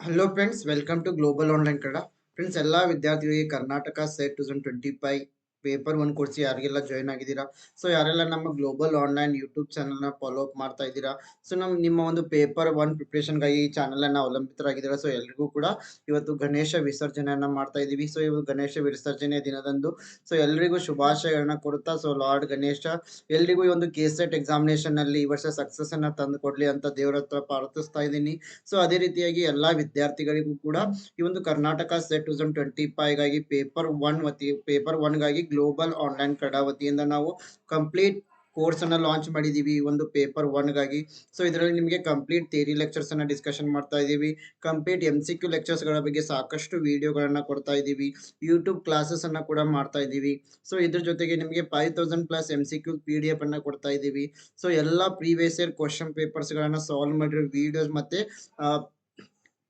Hello friends welcome to global online Kannada friends ಎಲ್ಲ ವಿದ್ಯಾರ್ಥಿಗಳಿಗೆ Karnataka SET two thousand twenty five paper one course ಯಾರಿಗೆಲ್ಲ join ಆಗಿದ್ದೀರಾ? So ಯಾರೆಲ್ಲ ನಮ್ಮ global online YouTube ಚಾನಲ್ನ follow up ಮಾಡ್ತಾ ಇದ್ದೀರಾ? ಸೊ ನಮ್ಮ ನಿಮ್ಮ ಒಂದು ಪೇಪರ್ ಒನ್ ಪ್ರಿಪ್ರೇಷನ್ಗಾಗಿ ಈ ಚಾನಲನ್ನು ಅವಲಂಬಿತರಾಗಿದ್ದೀರಾ? ಸೊ ಎಲ್ರಿಗೂ ಕೂಡ ಇವತ್ತು ಗಣೇಶ ವಿಸರ್ಜನೆಯನ್ನ ಮಾಡ್ತಾ ಇದ್ದೀವಿ. ಸೊ ಇವತ್ತು ಗಣೇಶ ವಿಸರ್ಜನೆ ದಿನದಂದು. ಸೊ ಎಲ್ರಿಗೂ ಶುಭಾಶಯಗಳನ್ನ ಕೊಡ್ತಾ ಸೊ ಲಾರ್ಡ್ ಗಣೇಶ, ಎಲ್ರಿಗೂ ಈ ಒಂದು ಕೆ ಸೆಟ್ ಎಕ್ಸಾಮಿನೇಷನ್ನಲ್ಲಿ ಈ ವರ್ಷ ಸಕ್ಸಸ್ ಅನ್ನ ತಂದು ಕೊಡ್ಲಿ ಅಂತ ದೇವರ ಹತ್ರ ಪ್ರಾರ್ಥಿಸ್ತಾ ಇದ್ದೀನಿ. ಸೊ ಅದೇ ರೀತಿಯಾಗಿ ಎಲ್ಲಾ ವಿದ್ಯಾರ್ಥಿಗಳಿಗೂ ಕೂಡ ಈ ಒಂದು Karnataka SET two thousand twenty ಫೈವ್ಗಾಗಿ paper one ವತಿ ಪೇಪರ್ ಒನ್ಗಾಗಿ ಗ್ಲೋಬಲ್ ಆನ್ಲೈನ್ ಕನ್ನಡ ವತಿಯಿಂದ ನಾವು ಕಂಪ್ಲೀಟ್ ಕೋರ್ಸ್ ಅನ್ನ ಲಾಂಚ್ ಮಾಡಿದೀವಿ. ಒಂದು ಪೇಪರ್ ಒನ್ಗಾಗಿ ಸೊ ಇದರಲ್ಲಿ ನಿಮಗೆ ಕಂಪ್ಲೀಟ್ ಥಿಯರಿ ಲೆಕ್ಚರ್ಸ್ ಅನ್ನ ಡಿಸ್ಕಷನ್ ಮಾಡ್ತಾ ಇದ್ದೀವಿ. ಕಂಪ್ಲೀಟ್ ಎಂ ಸಿ ಕ್ಯೂ ಲೆಕ್ಚರ್ಸ್ಗಳ ಬಗ್ಗೆ ಸಾಕಷ್ಟು ವಿಡಿಯೋಗಳನ್ನ ಕೊಡ್ತಾ ಇದ್ದೀವಿ. ಯೂಟ್ಯೂಬ್ ಕ್ಲಾಸಸ್ ಅನ್ನ ಕೂಡ ಮಾಡ್ತಾ ಇದ್ದೀವಿ. ಸೊ ಇದ್ರ ಜೊತೆಗೆ ನಿಮಗೆ five thousand plus M C Q P D F ಅನ್ನ ಕೊಡ್ತಾ ಇದ್ದೀವಿ. ಸೊ ಎಲ್ಲ ಪ್ರೀವಿಯಸ್ ಇಯರ್ ಕ್ವಶನ್ ಪೇಪರ್ಸ್ ಗಳನ್ನ ಸಾಲ್ವ್ ಮಾಡಿರೋ ವಿಡಿಯೋಸ್ ಮತ್ತೆ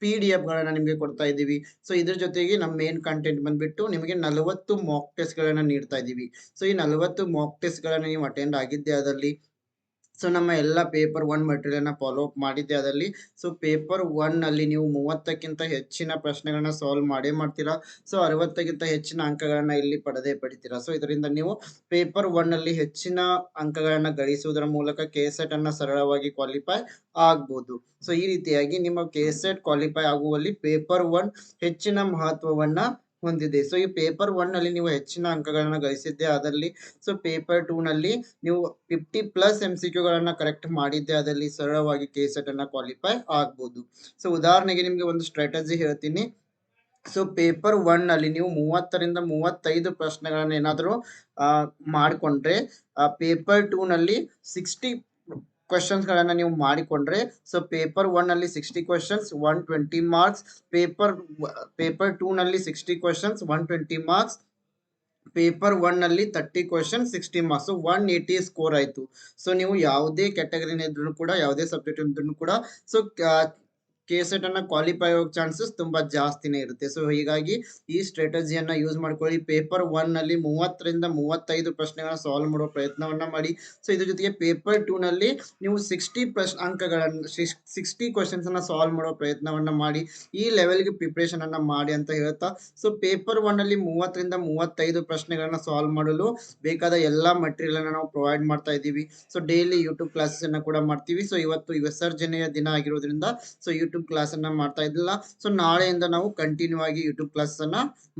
ಪಿ ಡಿ ಎಫ್ಗಳನ್ನು ನಿಮಗೆ ಕೊಡ್ತಾ ಇದ್ದೀವಿ. ಸೊ ಇದ್ರ ಜೊತೆಗೆ ನಮ್ಮ ಮೇನ್ ಕಂಟೆಂಟ್ ಬಂದ್ಬಿಟ್ಟು ನಿಮಗೆ ನಲವತ್ತು ಮಾಕ್ ಟೆಸ್ಟ್ ಗಳನ್ನ ನೀಡ್ತಾ ಇದ್ದೀವಿ. ಸೊ ಈ ನಲವತ್ತು ಮಾಕ್ ಟೆಸ್ಟ್ ಗಳನ್ನ ನೀವು ಅಟೆಂಡ್ ಆಗಿದ್ದೆ ಅದರಲ್ಲಿ ಸೊ ನಮ್ಮ ಎಲ್ಲ ಪೇಪರ್ ಒನ್ನ ಫಾಲೋ ಅಪ್ ಮಾಡಿದ್ದೆ ಅದರಲ್ಲಿ. ಸೊ ಪೇಪರ್ ಒನ್ ಅಲ್ಲಿ ನೀವು ಮೂವತ್ತಕ್ಕಿಂತ ಹೆಚ್ಚಿನ ಪ್ರಶ್ನೆಗಳನ್ನ ಸಾಲ್ವ್ ಮಾಡೇ ಮಾಡ್ತೀರಾ? ಸೊ ಅರವತ್ತಕ್ಕಿಂತ ಹೆಚ್ಚಿನ ಅಂಕಗಳನ್ನ ಇಲ್ಲಿ ಪಡೆದೇ ಪಡಿತೀರಾ? ಸೊ ಇದರಿಂದ ನೀವು ಪೇಪರ್ ಒನ್ ಅಲ್ಲಿ ಹೆಚ್ಚಿನ ಅಂಕಗಳನ್ನ ಗಳಿಸುವುದರ ಮೂಲಕ ಕೆ ಸೆಟ್ ಅನ್ನ ಸರಳವಾಗಿ ಕ್ವಾಲಿಫೈ ಆಗ್ಬೋದು. ಸೊ ಈ ರೀತಿಯಾಗಿ ನಿಮ್ಮ ಕೆ ಸೆಟ್ ಕ್ವಾಲಿಫೈ ಆಗುವಲ್ಲಿ ಪೇಪರ್ ಒನ್ ಹೆಚ್ಚಿನ ಮಹತ್ವವನ್ನ ಹೊಂದಿದೆ. ಸೊ ಈ ಪೇಪರ್ ಒನ್ನಲ್ಲಿ ನೀವು ಹೆಚ್ಚಿನ ಅಂಕಗಳನ್ನ ಗಳಿಸಿದ್ದೆ, ಅದರಲ್ಲಿ ಸೊ ಪೇಪರ್ ಟೂ ನಲ್ಲಿ ನೀವು fifty plus M C correct ಮಾಡಿದ್ದೆ, ಅದರಲ್ಲಿ ಸರಳವಾಗಿ ಕೆ ಸೆಟ್ ಅನ್ನ ಕ್ವಾಲಿಫೈ ಆಗ್ಬೋದು. ಸೊ ಉದಾಹರಣೆಗೆ ನಿಮ್ಗೆ ಒಂದು ಸ್ಟ್ರಾಟಜಿ ಹೇಳ್ತೀನಿ. ಸೊ ಪೇಪರ್ ಒನ್ನಲ್ಲಿ ನೀವು ಮೂವತ್ತರಿಂದ ಮೂವತ್ತೈದು ಪ್ರಶ್ನೆಗಳನ್ನ ಏನಾದರೂ ಮಾಡಿಕೊಂಡ್ರೆ ಪೇಪರ್ ಟೂ ನಲ್ಲಿ ಸಿಕ್ಸ್ಟಿ ಕ್ವಶನ್ಸ್ ಗಳನ್ನ ನೀವು ಮಾಡಿಕೊಂಡ್ರೆ ಸೊ ಪೇಪರ್ ಒನ್ ಅಲ್ಲಿ sixty questions one twenty marks paper paper two ನಲ್ಲಿ sixty questions one twenty marks paper ಒನ್ನಲ್ಲಿ thirty question sixty marks one eighty score ಆಯ್ತು. ಸೊ ನೀವು ಯಾವುದೇ ಕ್ಯಾಟಗರಿನ ಇದ್ರೂ ಕೂಡ, ಯಾವುದೇ ಸಬ್ಜೆಕ್ಟ್ ಇದ್ರೂ ಕೂಡ ಸೊ ಕೆ ಸೆಟ್ ಅನ್ನ ಕ್ವಾಲಿಫೈ ಆಗೋ ಚಾನ್ಸಸ್ ತುಂಬಾ ಜಾಸ್ತಿನೇ ಇರುತ್ತೆ. ಸೊ ಹೀಗಾಗಿ ಈ ಸ್ಟ್ರಾಟಜಿಯನ್ನ ಯೂಸ್ ಮಾಡ್ಕೊಳ್ಳಿ. ಪೇಪರ್ ಒನ್ನಲ್ಲಿ ಮೂವತ್ತರಿಂದ ಮೂವತ್ತೈದು ಪ್ರಶ್ನೆಗಳನ್ನ ಸಾಲ್ವ್ ಮಾಡೋ ಪ್ರಯತ್ನವನ್ನ ಮಾಡಿ. ಸೊ ಇದ್ರ ಜೊತೆಗೆ ಪೇಪರ್ ಟೂ ನಲ್ಲಿ ನೀವು ಸಿಕ್ಸ್ಟಿ ಪ್ರಶ್ ಅಂಕಗಳನ್ನು ಸಿಕ್ಸ್ಟಿ ಕ್ವಶನ್ಸ್ ಅನ್ನ ಸಾಲ್ವ್ ಮಾಡೋ ಪ್ರಯತ್ನವನ್ನ ಮಾಡಿ. ಈ ಲೆವೆಲ್ಗೆ ಪ್ರಿಪ್ರೇಷನ್ ಅನ್ನ ಮಾಡಿ ಅಂತ ಹೇಳ್ತಾ. ಸೊ ಪೇಪರ್ ಒನ್ ಅಲ್ಲಿ ಮೂವತ್ತರಿಂದ ಮೂವತ್ತೈದು ಪ್ರಶ್ನೆಗಳನ್ನ ಸಾಲ್ವ್ ಮಾಡಲು ಬೇಕಾದ ಎಲ್ಲಾ ಮಟೀರಿಯಲ್ ಅನ್ನ ನಾವು ಪ್ರೊವೈಡ್ ಮಾಡ್ತಾ ಇದ್ದೀವಿ. ಸೊ ಡೈಲಿ ಯೂಟ್ಯೂಬ್ ಕ್ಲಾಸಸ್ ಅನ್ನ ಕೂಡ ಮಾಡ್ತೀವಿ. ಸೊ ಇವತ್ತು ವಿಸರ್ಜನೆಯ ದಿನ ಆಗಿರೋದ್ರಿಂದ ಸೊ ಯೂಟ್ಯೂಬ್ ಕ್ಲಾಸ್ ಅನ್ನ ಮಾಡ್ತಾ ಇದ್ದಿಲ್ಲ. ಸೊ ನಾಳೆಯಿಂದ ನಾವು ಕಂಟಿನ್ಯೂ ಆಗಿ ಯೂಟ್ಯೂಬ್ ಕ್ಲಾಸ್ ಅನ್ನ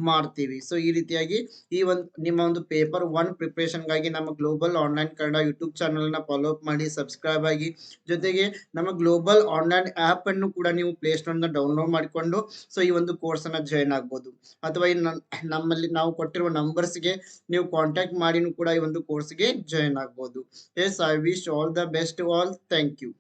ಮಾಡ್ತೀವಿ. ಸೊ ಈ ರೀತಿಯಾಗಿ ಈ ಒಂದು ನಿಮ್ಮ ಒಂದು ಪೇಪರ್ ಒನ್ ಪ್ರಿಪರೇಷನ್ಗಾಗಿ ನಮ್ಮ ಗ್ಲೋಬಲ್ ಆನ್ಲೈನ್ ಕನ್ನಡ ಯೂಟ್ಯೂಬ್ ಚಾನಲ್ನ ಫಾಲೋ ಅಪ್ ಮಾಡಿ ಸಬ್ಸ್ಕ್ರೈಬ್ ಆಗಿ, ಜೊತೆಗೆ ನಮ್ಮ ಗ್ಲೋಬಲ್ ಆನ್ಲೈನ್ ಆಪ್ ಅನ್ನು ಕೂಡ ನೀವು ಪ್ಲೇ ಸ್ಟೋರ್ನ ಡೌನ್ಲೋಡ್ ಮಾಡಿಕೊಂಡು ಸೊ ಈ ಒಂದು ಕೋರ್ಸ್ ಅನ್ನ ಜಾಯಿನ್ ಆಗ್ಬೋದು. ಅಥವಾ ಈ ನಮ್ಮಲ್ಲಿ ನಾವು ಕೊಟ್ಟಿರುವ ನಂಬರ್ಸ್ಗೆ ನೀವು ಕಾಂಟ್ಯಾಕ್ಟ್ ಮಾಡಿನೂ ಕೂಡ ಈ ಒಂದು ಕೋರ್ಸ್ಗೆ ಜಾಯಿನ್ ಆಗ್ಬೋದು. Yes I wish all the best all thank you